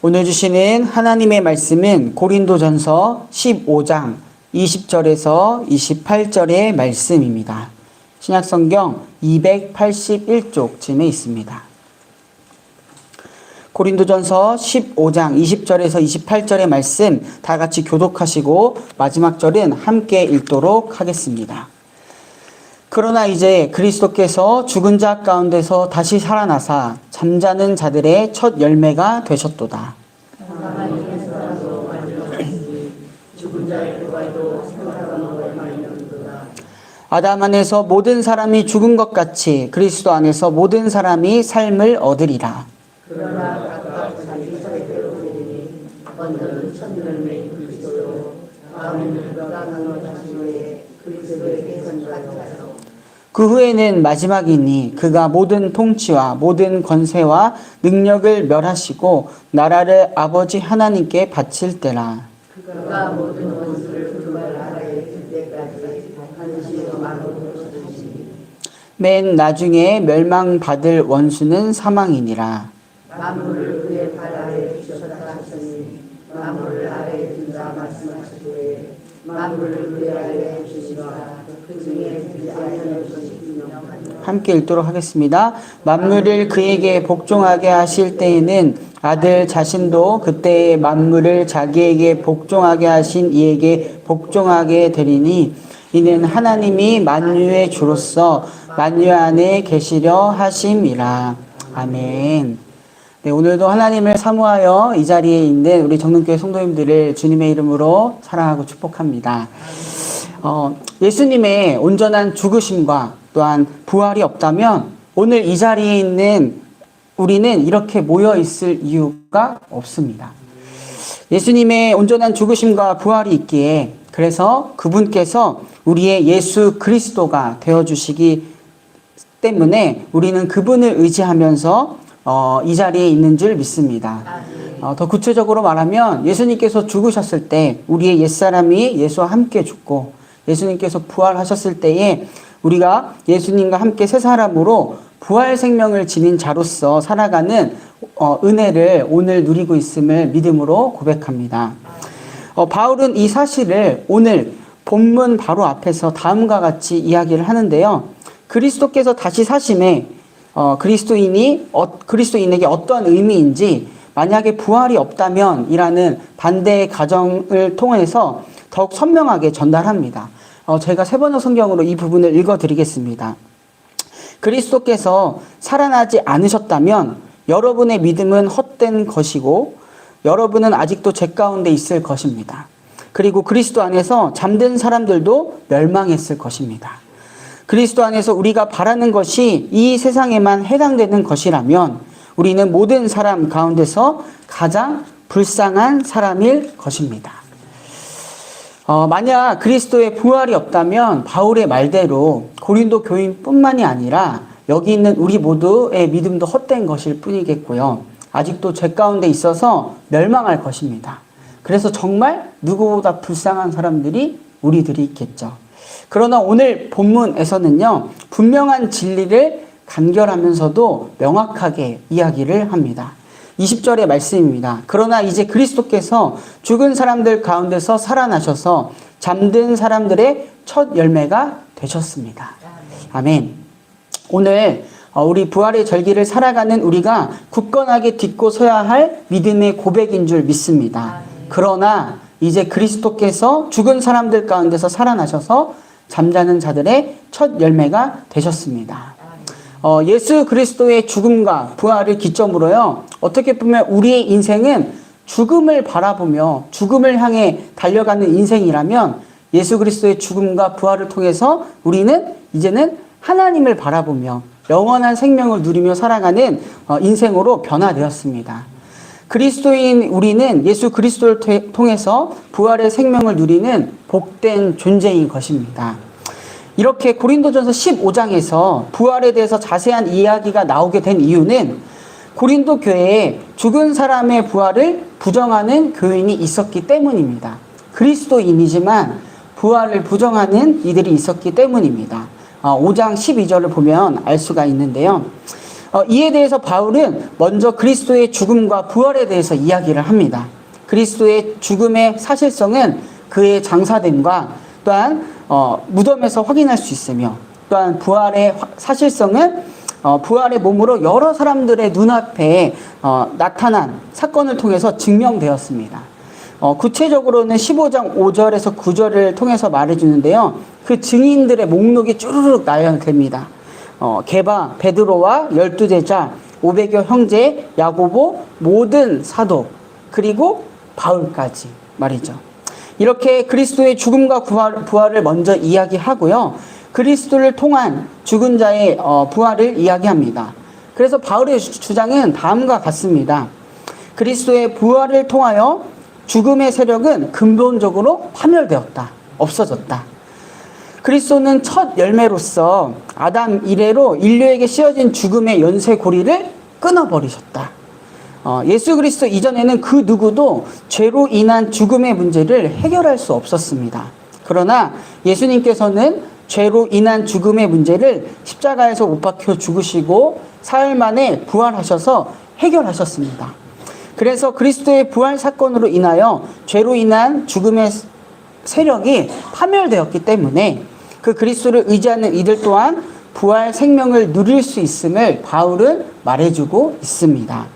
오늘 주시는 하나님의 말씀은 고린도전서 15장 20절에서 28절의 말씀입니다. 신약성경 281쪽쯤에 있습니다. 고린도전서 15장 20절에서 28절의 말씀 다 같이 교독하시고 마지막 절은 함께 읽도록 하겠습니다. 그러나 이제 그리스도께서 죽은 자 가운데서 다시 살아나사 잠자는 자들의 첫 열매가 되셨도다. 아담 안에서 모든 사람이 죽은 것 같이 그리스도 안에서 모든 사람이 삶을 얻으리라. 그 후에는 마지막이니 그가 모든 통치와 모든 권세와 능력을 멸하시고 나라를 아버지 하나님께 바칠 때라. 그가 모든 원수를 아래에 때까지 반드시 맨 나중에 멸망받을 원수는 사망이니라. 만물을 그의 발 아래에 주셨다 하셨으니 만물을 아래에 둔다 말씀하시되 그 함께 읽도록 하겠습니다. 만물을 그에게 복종하게 하실 때에는 아들 자신도 그때의 만물을 자기에게 복종하게 하신 이에게 복종하게 되리니 이는 하나님이 만유의 주로서 만유 안에 계시려 하심이라. 아멘. 네, 오늘도 하나님을 사모하여 이 자리에 있는 우리 정릉교회 성도님들을 주님의 이름으로 사랑하고 축복합니다. 어, 예수님의 온전한 죽으심과 또한 부활이 없다면 오늘 이 자리에 있는 우리는 이렇게 모여 있을 이유가 없습니다. 예수님의 온전한 죽으심과 부활이 있기에 그래서 그분께서 우리의 예수 그리스도가 되어 주시기 때문에 우리는 그분을 의지하면서 어, 이 자리에 있는 줄 믿습니다. 어, 더 구체적으로 말하면 예수님께서 죽으셨을 때 우리의 옛사람이 예수와 함께 죽고 예수님께서 부활하셨을 때에 우리가 예수님과 함께 새 사람으로 부활 생명을 지닌 자로서 살아가는 어, 은혜를 오늘 누리고 있음을 믿음으로 고백합니다. 어, 바울은 이 사실을 오늘 본문 바로 앞에서 다음과 같이 이야기를 하는데요. 그리스도께서 다시 사심에 어, 그리스도인이 어, 그리스도인에게 어떠한 의미인지 만약에 부활이 없다면이라는 반대의 가정을 통해서 더욱 선명하게 전달합니다. 어, 제가 세 번역 성경으로 이 부분을 읽어드리겠습니다. 그리스도께서 살아나지 않으셨다면 여러분의 믿음은 헛된 것이고 여러분은 아직도 죄 가운데 있을 것입니다. 그리고 그리스도 안에서 잠든 사람들도 멸망했을 것입니다. 그리스도 안에서 우리가 바라는 것이 이 세상에만 해당되는 것이라면 우리는 모든 사람 가운데서 가장 불쌍한 사람일 것입니다. 어, 만약 그리스도의 부활이 없다면 바울의 말대로 고린도 교인뿐만이 아니라 여기 있는 우리 모두의 믿음도 헛된 것일 뿐이겠고요. 아직도 죄 가운데 있어서 멸망할 것입니다. 그래서 정말 누구보다 불쌍한 사람들이 우리들이 있겠죠. 그러나 오늘 본문에서는요, 분명한 진리를 간결하면서도 명확하게 이야기를 합니다. 20절의 말씀입니다. 그러나 이제 그리스도께서 죽은 사람들 가운데서 살아나셔서 잠든 사람들의 첫 열매가 되셨습니다. 아멘. 오늘 어, 우리 부활의 절기를 살아가는 우리가 굳건하게 딛고 서야 할 믿음의 고백인 줄 믿습니다. 그러나 이제 그리스도께서 죽은 사람들 가운데서 살아나셔서 잠자는 자들의 첫 열매가 되셨습니다. 어, 예수 그리스도의 죽음과 부활을 기점으로요, 어떻게 보면 우리의 인생은 죽음을 바라보며 죽음을 향해 달려가는 인생이라면 예수 그리스도의 죽음과 부활을 통해서 우리는 이제는 하나님을 바라보며 영원한 생명을 누리며 살아가는 어, 인생으로 변화되었습니다. 그리스도인 우리는 예수 그리스도를 통해서 부활의 생명을 누리는 복된 존재인 것입니다. 이렇게 고린도전서 15장에서 부활에 대해서 자세한 이야기가 나오게 된 이유는 고린도 교회에 죽은 사람의 부활을 부정하는 교인이 있었기 때문입니다. 그리스도인이지만 부활을 부정하는 이들이 있었기 때문입니다. 5장 12절을 보면 알 수가 있는데요. 어, 이에 대해서 바울은 먼저 그리스도의 죽음과 부활에 대해서 이야기를 합니다. 그리스도의 죽음의 사실성은 그의 장사됨과 또한 어, 무덤에서 확인할 수 있으며 또한 부활의 화- 사실성은 어, 부활의 몸으로 여러 사람들의 눈앞에 어, 나타난 사건을 통해서 증명되었습니다. 어, 구체적으로는 15장 5절에서 9절을 통해서 말해주는데요. 그 증인들의 목록이 쭈르륵 나열됩니다. 어, 게바, 베드로와 열두 제자, 500여 형제, 야고보, 모든 사도, 그리고 바울까지 말이죠. 이렇게 그리스도의 죽음과 부활, 부활을 먼저 이야기하고요. 그리스도를 통한 죽은 자의 어, 부활을 이야기합니다. 그래서 바울의 주- 주장은 다음과 같습니다. 그리스도의 부활을 통하여 죽음의 세력은 근본적으로 파멸되었다. 없어졌다. 그리스도는 첫 열매로서 아담 이래로 인류에게 씌어진 죽음의 연쇄 고리를 끊어버리셨다. 어, 예수 그리스도 이전에는 그 누구도 죄로 인한 죽음의 문제를 해결할 수 없었습니다. 그러나 예수님께서는 죄로 인한 죽음의 문제를 십자가에서 못 박혀 죽으시고 사흘 만에 부활하셔서 해결하셨습니다. 그래서 그리스도의 부활 사건으로 인하여 죄로 인한 죽음의 세력이 파멸되었기 때문에 그 그리스도를 의지하는 이들 또한 부활 생명을 누릴 수 있음을 바울은 말해주고 있습니다.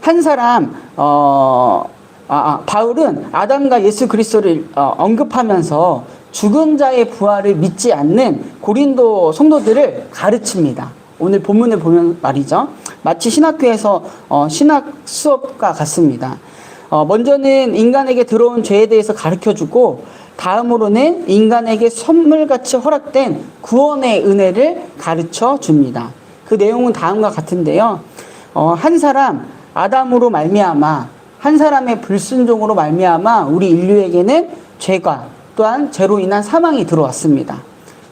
한 사람 어, 아, 아, 바울은 아담과 예수 그리스도를 어, 언급하면서 죽은 자의 부활을 믿지 않는 고린도 성도들을 가르칩니다. 오늘 본문을 보면 말이죠. 마치 신학교에서 어, 신학 수업과 같습니다. 어, 먼저는 인간에게 들어온 죄에 대해서 가르쳐 주고 다음으로는 인간에게 선물같이 허락된 구원의 은혜를 가르쳐 줍니다. 그 내용은 다음과 같은데요. 어, 한 사람 아담으로 말미암아 한 사람의 불순종으로 말미암아 우리 인류에게는 죄가 또한 죄로 인한 사망이 들어왔습니다.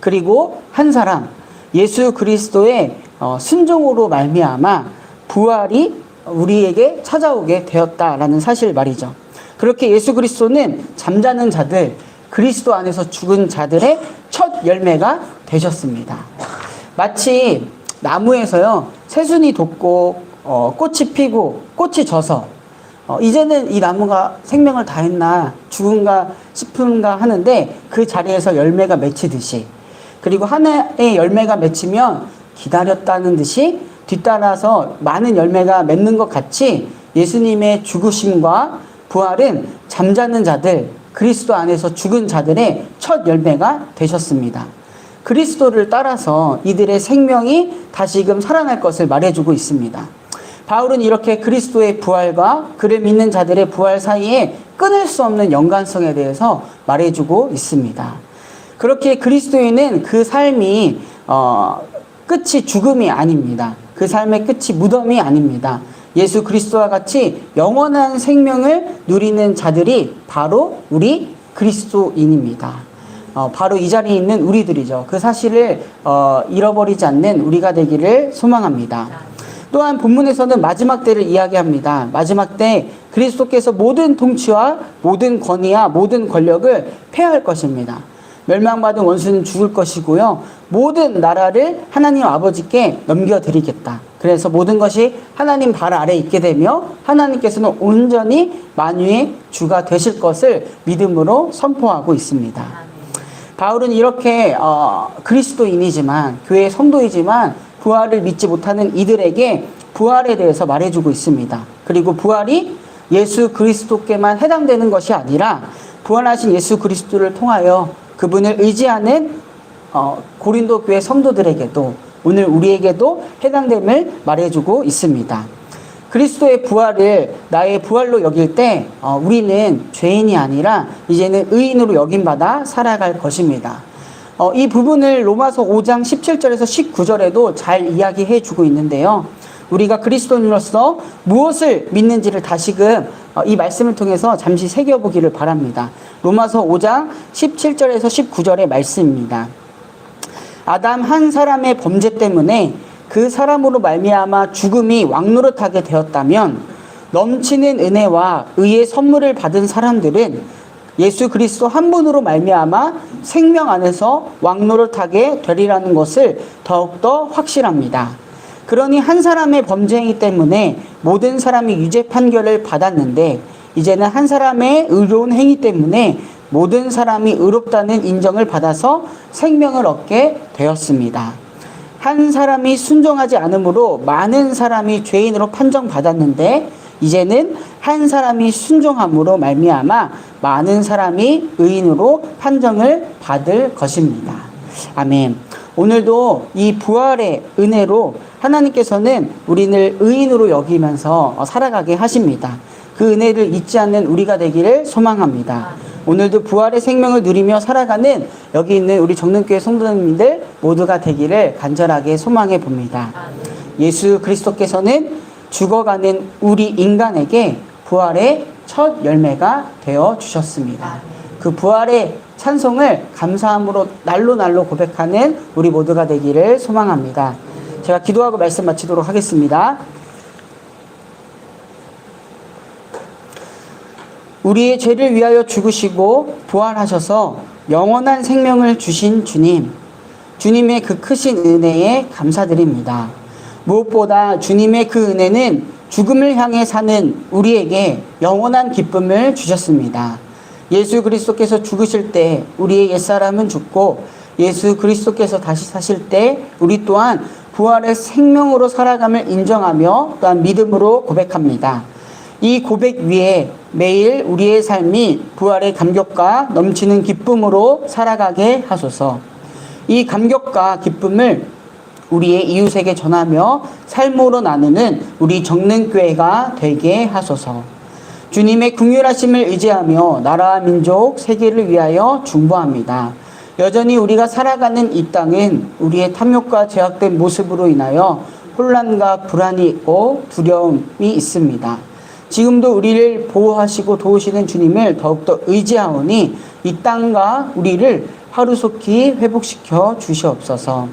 그리고 한 사람 예수 그리스도의 어, 순종으로 말미암아 부활이 우리에게 찾아오게 되었다라는 사실 말이죠. 그렇게 예수 그리스도는 잠자는 자들 그리스도 안에서 죽은 자들의 첫 열매가 되셨습니다. 마치 나무에서요 새순이 돋고 어, 꽃이 피고 꽃이 져서 어, 이제는 이 나무가 생명을 다했나 죽은가 싶은가 하는데 그 자리에서 열매가 맺히듯이 그리고 하나의 열매가 맺히면 기다렸다는 듯이 뒤따라서 많은 열매가 맺는 것 같이 예수님의 죽으심과 부활은 잠자는 자들 그리스도 안에서 죽은 자들의 첫 열매가 되셨습니다. 그리스도를 따라서 이들의 생명이 다시금 살아날 것을 말해주고 있습니다. 바울은 이렇게 그리스도의 부활과 그를 믿는 자들의 부활 사이에 끊을 수 없는 연관성에 대해서 말해주고 있습니다. 그렇게 그리스도인은 그 삶이 어, 끝이 죽음이 아닙니다. 그 삶의 끝이 무덤이 아닙니다. 예수 그리스도와 같이 영원한 생명을 누리는 자들이 바로 우리 그리스도인입니다. 어, 바로 이 자리에 있는 우리들이죠. 그 사실을 어, 잃어버리지 않는 우리가 되기를 소망합니다. 또한 본문에서는 마지막 때를 이야기합니다. 마지막 때 그리스도께서 모든 통치와 모든 권위와 모든 권력을 폐할 것입니다. 멸망받은 원수는 죽을 것이고요. 모든 나라를 하나님 아버지께 넘겨드리겠다. 그래서 모든 것이 하나님 발 아래 있게 되며 하나님께서는 온전히 만유의 주가 되실 것을 믿음으로 선포하고 있습니다. 바울은 이렇게 어, 그리스도인이지만 교회 성도이지만 부활을 믿지 못하는 이들에게 부활에 대해서 말해주고 있습니다. 그리고 부활이 예수 그리스도께만 해당되는 것이 아니라 부활하신 예수 그리스도를 통하여 그분을 의지하는 어, 고린도 교회 성도들에게도 오늘 우리에게도 해당됨을 말해주고 있습니다. 그리스도의 부활을 나의 부활로 여길 때 어, 우리는 죄인이 아니라 이제는 의인으로 여김받아 살아갈 것입니다. 어, 이 부분을 로마서 5장 17절에서 19절에도 잘 이야기해 주고 있는데요. 우리가 그리스도인으로서 무엇을 믿는지를 다시금 어, 이 말씀을 통해서 잠시 새겨보기를 바랍니다. 로마서 5장 17절에서 19절의 말씀입니다. 아담 한 사람의 범죄 때문에 그 사람으로 말미암아 죽음이 왕노릇하게 되었다면 넘치는 은혜와 의의 선물을 받은 사람들은 예수 그리스도 한 분으로 말미암아 생명 안에서 왕노릇하게 되리라는 것을 더욱더 확실합니다. 그러니 한 사람의 범죄 행위 때문에 모든 사람이 유죄 판결을 받았는데 이제는 한 사람의 의로운 행위 때문에 모든 사람이 의롭다는 인정을 받아서 생명을 얻게 되었습니다. 한 사람이 순종하지 않으므로 많은 사람이 죄인으로 판정받았는데 이제는 한 사람이 순종함으로 말미암아 많은 사람이 의인으로 판정을 받을 것입니다. 아멘. 오늘도 이 부활의 은혜로 하나님께서는 우리를 의인으로 여기면서 살아가게 하십니다. 그 은혜를 잊지 않는 우리가 되기를 소망합니다. 오늘도 부활의 생명을 누리며 살아가는 여기 있는 우리 정릉교회 성도님들 모두가 되기를 간절하게 소망해 봅니다. 예수 그리스도께서는 죽어가는 우리 인간에게 부활의 첫 열매가 되어 주셨습니다. 그 부활의 찬송을 감사함으로 날로 날로 고백하는 우리 모두가 되기를 소망합니다. 제가 기도하고 말씀 마치도록 하겠습니다. 우리의 죄를 위하여 죽으시고 부활하셔서 영원한 생명을 주신 주님, 주님의 그 크신 은혜에 감사드립니다. 무엇보다 주님의 그 은혜는 죽음을 향해 사는 우리에게 영원한 기쁨을 주셨습니다. 예수 그리스도께서 죽으실 때 우리의 옛사람은 죽고 예수 그리스도께서 다시 사실 때 우리 또한 부활의 생명으로 살아감을 인정하며 또한 믿음으로 고백합니다. 이 고백 위에 매일 우리의 삶이 부활의 감격과 넘치는 기쁨으로 살아가게 하소서. 이 감격과 기쁨을 우리의 이웃에게 전하며 삶으로 나누는 우리 정능교회가 되게 하소서. 주님의 긍휼하심을 의지하며 나라와 민족, 세계를 위하여 중보합니다. 여전히 우리가 살아가는 이 땅은 우리의 탐욕과 제약된 모습으로 인하여 혼란과 불안이 있고 두려움이 있습니다. 지금도 우리를 보호하시고 도우시는 주님을 더욱더 의지하오니 이 땅과 우리를 하루속히 회복시켜 주시옵소서.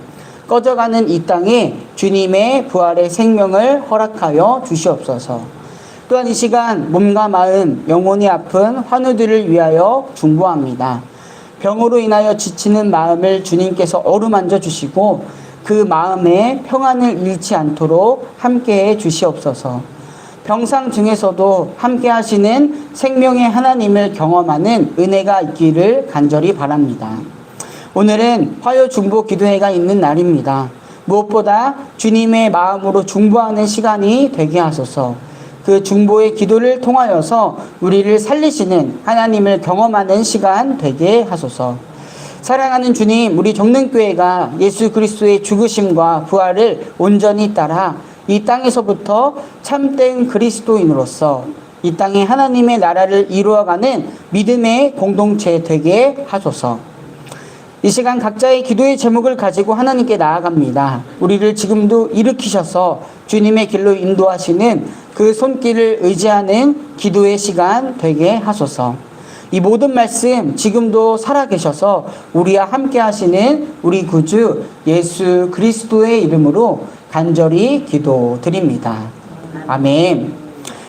꺼져가는 이 땅에 주님의 부활의 생명을 허락하여 주시옵소서. 또한 이 시간 몸과 마음, 영혼이 아픈 환우들을 위하여 중보합니다. 병으로 인하여 지치는 마음을 주님께서 어루만져 주시고 그 마음에 평안을 잃지 않도록 함께해 주시옵소서. 병상 중에서도 함께 하시는 생명의 하나님을 경험하는 은혜가 있기를 간절히 바랍니다. 오늘은 화요 중보 기도회가 있는 날입니다. 무엇보다 주님의 마음으로 중보하는 시간이 되게 하소서. 그 중보의 기도를 통하여서 우리를 살리시는 하나님을 경험하는 시간 되게 하소서. 사랑하는 주님, 우리 정능교회가 예수 그리스도의 죽으심과 부활을 온전히 따라 이 땅에서부터 참된 그리스도인으로서 이 땅에 하나님의 나라를 이루어가는 믿음의 공동체 되게 하소서. 이 시간 각자의 기도의 제목을 가지고 하나님께 나아갑니다. 우리를 지금도 일으키셔서 주님의 길로 인도하시는 그 손길을 의지하는 기도의 시간 되게 하소서. 이 모든 말씀 지금도 살아계셔서 우리와 함께 하시는 우리 구주 예수 그리스도의 이름으로 간절히 기도드립니다. 아멘.